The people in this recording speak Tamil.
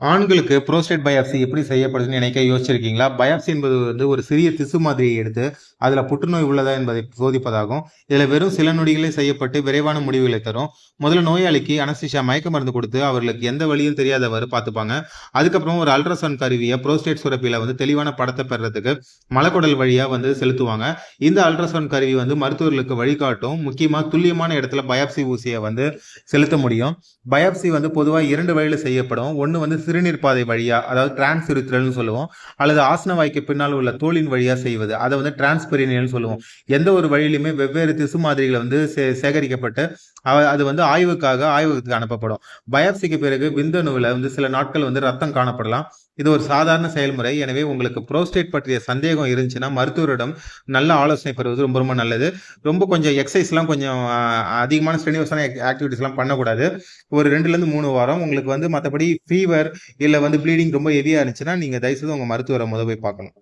ஆண்களுக்கு புரோஸ்டேட் பயாப்சி எப்படி செய்யப்படுதுன்னு நினைக்க யோசிச்சிருக்கீங்களா? பயாப்சி என்பது வந்து ஒரு சிறிய திசு மாதிரியை எடுத்து அதில் புற்றுநோய் உள்ளதா என்பதை சோதிப்பதாகும். இதில் வெறும் சில நொடிகளே செய்யப்பட்டு விரைவான முடிவுகளை தரும். முதல்ல நோயாளிக்கு அனஸ்திஷா மயக்க மருந்து கொடுத்து அவர்களுக்கு எந்த வழியும் தெரியாதவாறு பார்த்துப்பாங்க. அதுக்கப்புறம் ஒரு அல்ட்ராசவுண்ட் கருவியை புரோஸ்டேட் சுரப்பியில் வந்து தெளிவான படத்தை பெறறதுக்கு மலக்குடல் வழியாக வந்து செலுத்துவாங்க. இந்த அல்ட்ராசவுண்ட் கருவி வந்து மருத்துவர்களுக்கு வழிகாட்டும் முக்கியமாக துல்லியமான இடத்துல பயாப்சி ஊசியை வந்து செலுத்த முடியும். பயாப்சி வந்து பொதுவாக இரண்டு வழியில் செய்யப்படும். ஒன்று வந்து சிறுநீர் பாதை வழியா அதாவது டிரான்ஸ்யூரித்ரல்னு சொல்லுவோம் அல்லது ஆசன வாய்க்கு பின்னால் உள்ள தோலின் வழியா செய்வது அதை வந்து டிரான்ஸ்பெரினியல்னு சொல்லுவோம். எந்த ஒரு வழியிலுமே வெவ்வேறு திசு மாதிரிகளை வந்து சே சேகரிக்கப்பட்டு அது வந்து ஆய்வுக்காக ஆய்வகத்துக்கு அனுப்பப்படும். பயாப்சிக்கு பிறகு விந்தணுவில் வந்து சில நாட்கள் வந்து ரத்தம் காணப்படலாம். இது ஒரு சாதாரண செயல்முறை. எனவே உங்களுக்கு புரோஸ்டேட் பற்றிய சந்தேகம் இருந்துச்சுன்னா மருத்துவரிடம் நல்ல ஆலோசனை பெறுவது ரொம்ப ரொம்ப நல்லது. ரொம்ப கொஞ்சம் எக்ஸசைஸ்லாம் கொஞ்சம் அதிகமான ஸ்ட்ரெனிவஸான ஆக்டிவிட்டிஸ்லாம் பண்ணக்கூடாது. ஒரு ரெண்டுலேருந்து மூணு வாரம் உங்களுக்கு வந்து மற்றபடி ஃபீவர் இல்லை வந்து ப்ளீடிங் ரொம்ப ஹெவியாக இருந்துச்சுன்னா நீங்கள் தயவுசெய்து உங்கள் மருத்துவரை முத போய் பார்க்கணும்.